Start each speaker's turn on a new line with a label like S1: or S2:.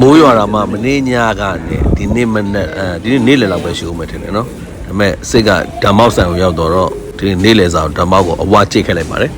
S1: မိုးရွာတာမှမနေ့ညကနေဒီနေ့မနေ့အဲဒီနေ့နေ့လယ်လောက်ပဲရှိဦးမယ်ထင်တယ်နော်ဒါပေမဲ့စိတ်ကဓမ္မောက်ဆန်ကိုရောက်တော့တော့ဒီနေ့နေ့လယ်စာကိုဓမ္မောက်ကိုအဝါချိတ်ခဲ့လိုက်ပါတယ်